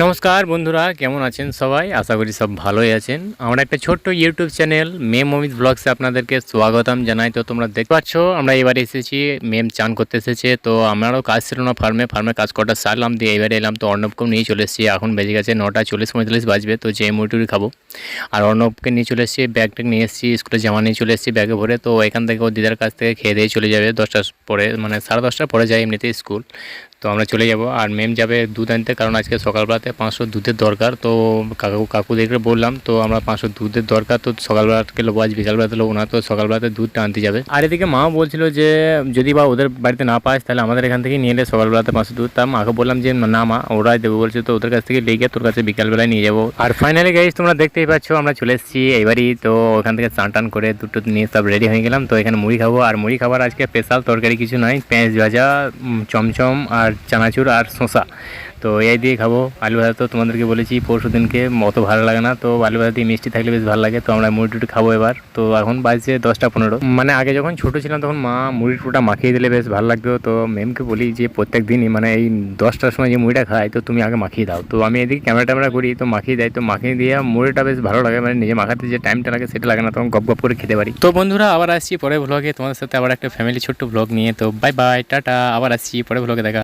নমস্কার বন্ধুরা, কেমন আছেন সবাই? আশা করি সব ভালোই আছেন। আমরা একটা ছোট্ট ইউটিউব চ্যানেল মেম অমিত ব্লগসে আপনাদেরকে স্বাগতম জানাই। তো তোমরা দেখতে পাচ্ছ, আমরা এবারে এসেছি মেম চান করতে এসেছে। তো আমারও কাজ ছিল না ফার্মে ফার্মে কাজ করাটা সারলাম দিয়ে এবারে এলাম। তো অর্ণবকেও নিয়ে চলে এসেছি। এখন বেজে গেছে নটা চল্লিশ পঁয়তাল্লিশ বাজবে, তো যে মুড়ি খাব। আর অর্ণবকে নিয়ে চলে এসেছি ব্যাগ ট্যাগ নিয়ে এসেছি, স্কুলে জামা নিয়ে চলে এসেছি ব্যাগে ভরে। তো এখান থেকে ও দিদার কাছ থেকে খেয়ে দিয়ে চলে যাবে। দশটার পরে মানে সাড়ে দশটার পরে যায় এমনিতেই স্কুল। তো আমরা চলে যাব। আর মেম যাবে দুধ আনতে, কারণ আজকে সকালবেলাতে পাঁচশো দুধের দরকার। তো কাকু কাকুদেরকে বললাম, তো আমরা পাঁচশো দুধের দরকার। তো সকালবেলাতে লোবো আজ বিকালবেলাতে লোবো না, তো সকালবেলাতে দুধটা আনতে যাবে। আর এদিকে মাও বলছিল যে, যদি বা ওদের বাড়িতে না পাস, তাহলে আমাদের এখান থেকে নিয়ে এলে সকালবেলাতে পাঁচশো দুধ। তা মাকে বললাম যে, না, মা, ওরাই দেবো। বলছে, তো ওদের কাছ থেকে লেগে তোর কাছে বিকালবেলায় নিয়ে যাব। আর ফাইনালি গাইজ তোমরা দেখতেই পাচ্ছ, আমরা চলে এসেছি এবারই তো ওখান থেকে চান টান করে দুটো নিয়ে সব রেডি হয়ে গেলাম। তো এখানে মুড়ি খাব। আর মুড়ি খাবার আজকে স্পেশাল তরকারি কিছু নয় পেঁয়াজ ভাজা চমচম, আর চানাচুর আর শসা। তো এই দিয়ে খাব। আলু ভাজা তো তোমাদেরকে বলেছি, পরশু দিনকে অত ভালো লাগে না। তো আলু ভাজা দিয়ে মিষ্টি থাকলে বেশ ভালো লাগে। তো আমরা মুড়ি টুটি খাব এবার। তো এখন বাজছে দশটা পনেরো। মানে আগে যখন ছোটো ছিলাম তখন মা মুড়ি টুটা মাখিয়ে দিলে বেশ ভালো লাগতো। তো ম্যামকে বলি যে প্রত্যেক দিনই মানে এই দশটার সময় যে মুড়িটা খাই তো তুমি আগে মাখিয়ে দাও। তো আমি এদিকে ক্যামেরা ট্যামেরা করি, তো মাখিয়ে দেয়। তো মাখিয়ে দিয়ে মুড়িটা বেশ ভালো লাগে। মানে নিজে মাখাতে যে টাইমটা লাগে সেটা লাগে না, তখন গপ গপ করে খেতে পারি। তো বন্ধুরা, আবার আসছি পরে ব্লগে তোমাদের সাথে আবার একটা ফ্যামিলি ছোট্ট ব্লগ নিয়ে। তো বাই বাই টাটা। আবার আসছি পরে ব্লগে দেখা